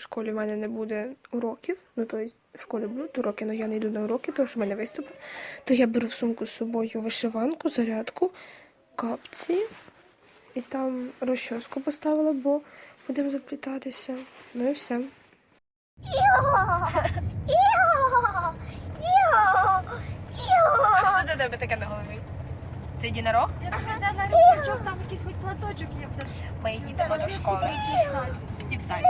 школі в мене не буде уроків. Ну, тобто в школі будуть уроки, але я не йду на уроки, тому що в мене виступи. То я беру в сумку з собою вишиванку, зарядку, капці і там розчоску поставила, бо будемо заплітатися. Ну і все. Що це в тебе таке на голові? Це єдинорог? Там якийсь хоч платочок є в Ми їдемо до школи. І в садик.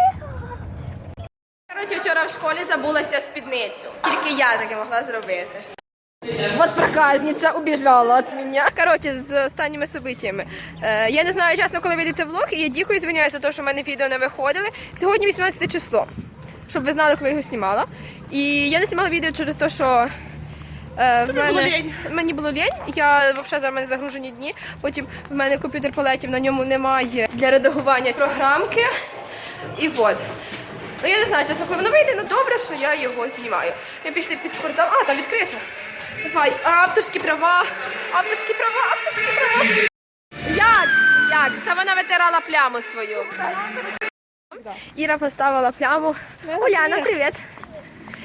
Коротше, вчора в школі забулася спідницю. Тільки я таке могла зробити. Вот проказниця убіжала від мене. Коротше, з останніми событиями. Е, я не знаю чесно, коли вийде цей влог, і я дікую звиняюся за те, що в мене відео не виходили. Сьогодні 18 число, щоб ви знали, коли я його знімала. І я не знімала відео через те, що Е, в мене, мені було лінь, я взагалі зараз в мене загружені дні. Потім в мене комп'ютер полетів, на ньому немає для редагування програмки. І от. Ну я не знаю, чесно, коли воно вийде, ну добре, що я його знімаю. Ми пішли під спортзал. А, там відкрито. Давай, авторські права, авторські права, авторські права. Як? Як? Це вона витирала пляму свою. Іра поставила пляму. Оляна, привіт.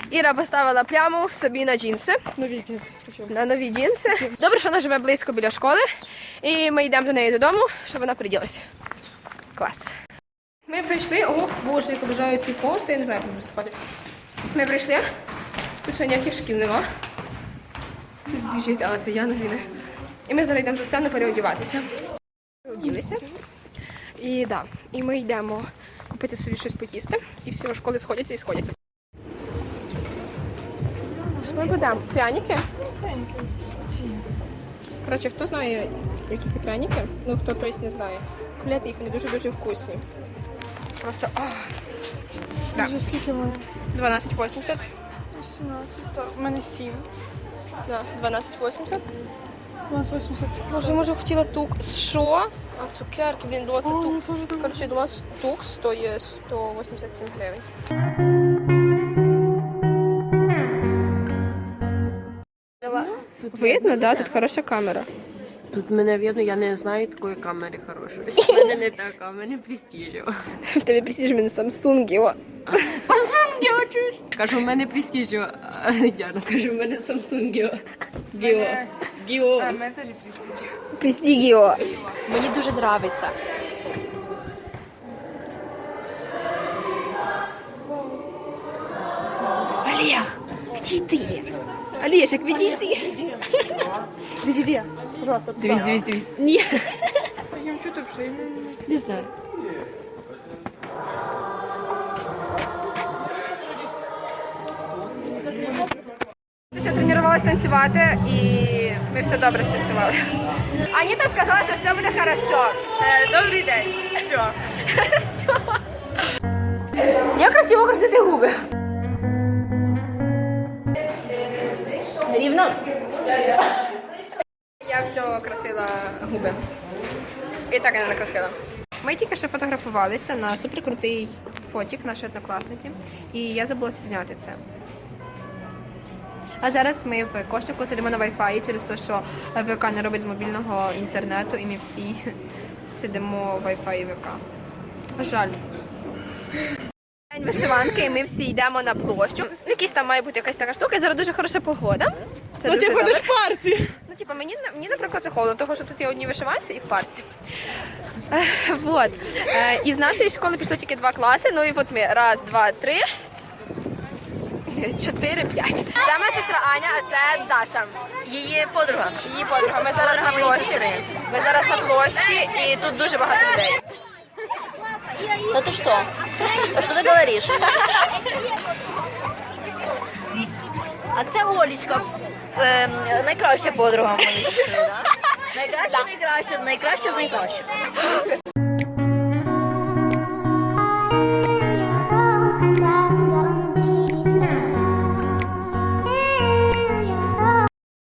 Іра поставила пляму собі на джинси. Нові джинси, причому. На нові джинси. Добре, що вона живе близько біля школи. І ми йдемо до неї додому, щоб вона приділася. Клас. Ми прийшли. О, боже, як обожаю ці коси, я не знаю, як виступати. Ми прийшли. Тут ще ніяких шкіл нема. Хтось біжить, але це я не зіне. І ми зараз йдемо за сцену переодіватися. Оділися. І да, і ми йдемо купити собі щось поїсти. І всі школи сходяться і сходяться. Ми будемо? Пряники? Коротше, хто знає, які це пряники? Ну, хто тобто не знає. Купляти їх, вони дуже-дуже вкусні. Просто а. Да. Вже скільки має? 12,80. 18, так. У мене 7. Да, 12,80. 12,80. Боже, може хотіла тук. Що? А цукерки, блін, думала, це О, тук. теж так. Коротше, я думала, тук стоїть 187 гривень. Видно, да? Тут хороша камера. Тут мене видно, я не знаю такої камери хорошої. У мене не така, у мене престижева. В тебе престиж мене Samsung, о. Samsung, чуєш? Кажу, у мене престижева. А Діана каже, у мене Samsung. Гіо. Гіо. Престігіо. Мені дуже подобається. Олег, відійди. Олежик, відійди. Відійди, пожалуйста. туди. Дивись, дивись, дивись. Ні. Я чую так, що не... Не знаю. Ще тренувалася танцювати і ми все добре станцювали. Аніта сказала, що все буде хорошо. Е, Добрий день. Все. Все. Як красиво красити губи. Рівно. Я все красила губи. І так я не накрасила. Ми тільки що фотографувалися на суперкрутий фотік нашої однокласниці, і я забулася зняти це. А зараз ми в кошику сидимо на Wi-Fi через те, що ВК не робить з мобільного інтернету, і ми всі сидимо в Wi-Fi ВК. Жаль. День вишиванки, і ми всі йдемо на площу. Якийсь там має бути якась така штука, і зараз дуже хороша погода. Це Ну дуже ти ходиш в парці. Типа, мені, мені, наприклад, не холодно, тому що тут є одні вишиванці і в парці. Вот. Е, І з нашої школи пішло тільки два класи. Ну і от ми раз, два, три, чотири, п'ять. Це моя сестра Аня, а це Даша. Її подруга. Її подруга. Ми зараз на площі. Ми зараз на площі і тут дуже багато людей. Да ты что? А что ты говоришь? А це Олічка. Ем, найкраща подруга моєї сестри, да? Найкраща, найкраща, найкраща з найкращих.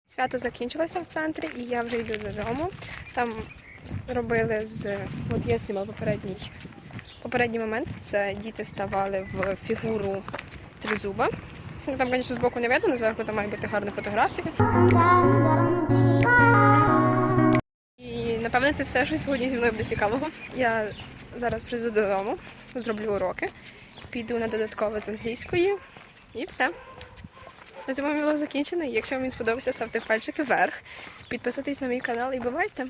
Свято закінчилося в центрі, і я вже йду додому. Там робили з. От я знімала попередній попередній момент. Це діти ставали в фігуру тризуба. Ну там, звісно, збоку не видно, але зверху там має бути гарна фотографія. І напевно це все, що сьогодні зі мною буде цікавого. Я зараз прийду додому, зроблю уроки піду на додаткове з англійської. І все. На цьому мій влог закінчений. Якщо вам він сподобався, ставте пальчики вверх. Підписуйтесь на мій канал і бувайте!